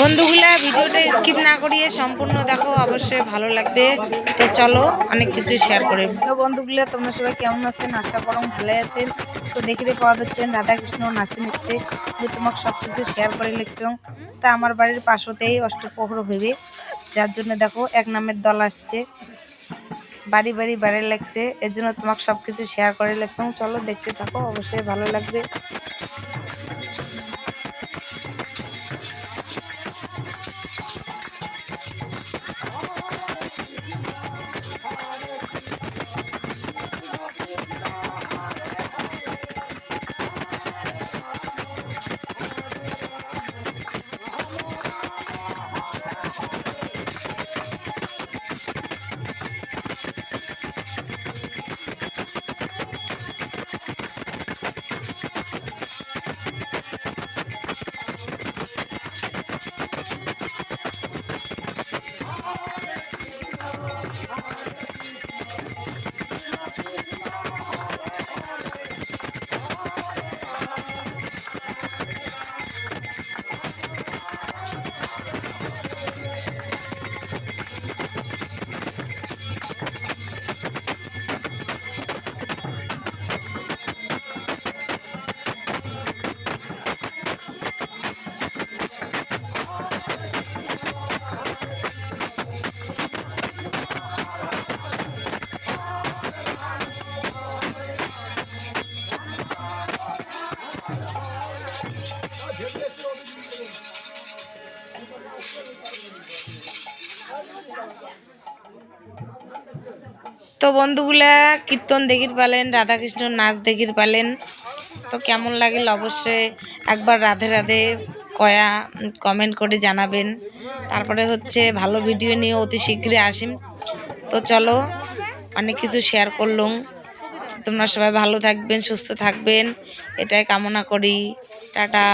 বন্ধুগুলা, ভিডিওটা স্কিপ না করিয়ে সম্পূর্ণ দেখো, অবশ্যই ভালো লাগবে। তো চলো, অনেক কিছু শেয়ার করে। হ্যালো বন্ধুগুলো, তোমরা সবাই কেমন আছেন? আশা করম ভালো আছেন। তো দেখতে পাওয়া যাচ্ছেন রাধাকৃষ্ণ নাচে নিচ্ছে যে তোমাকে সব কিছু শেয়ার করে লিখছ। তা আমার বাড়ির পাশতেই অষ্টপ্রহর হইবে যার জন্য দেখো এক নামের দল আসছে। বাড়ি বাড়ি বাড়ি লাগছে এর জন্য তোমাকে সব কিছু শেয়ার করে লিখছ। চলো, দেখতে থাকো, অবশ্যই ভালো লাগবে। তো বন্ধুগুলা, কীর্তন দেখির পালেন, রাধাকৃষ্ণ নাচ দেখির পালেন। তো কেমন লাগল অবশ্যই একবার রাধে রাধে কয়া কমেন্ট করে জানাবেন। তারপরে হচ্ছে ভালো ভিডিও নিয়ে অতি শীঘ্রই আসিম। তো চলো, অনেক কিছু শেয়ার করলুম। তোমরা সবাই ভালো থাকবেন সুস্থ থাকবেন। এটাই কামনা করি। টাটা।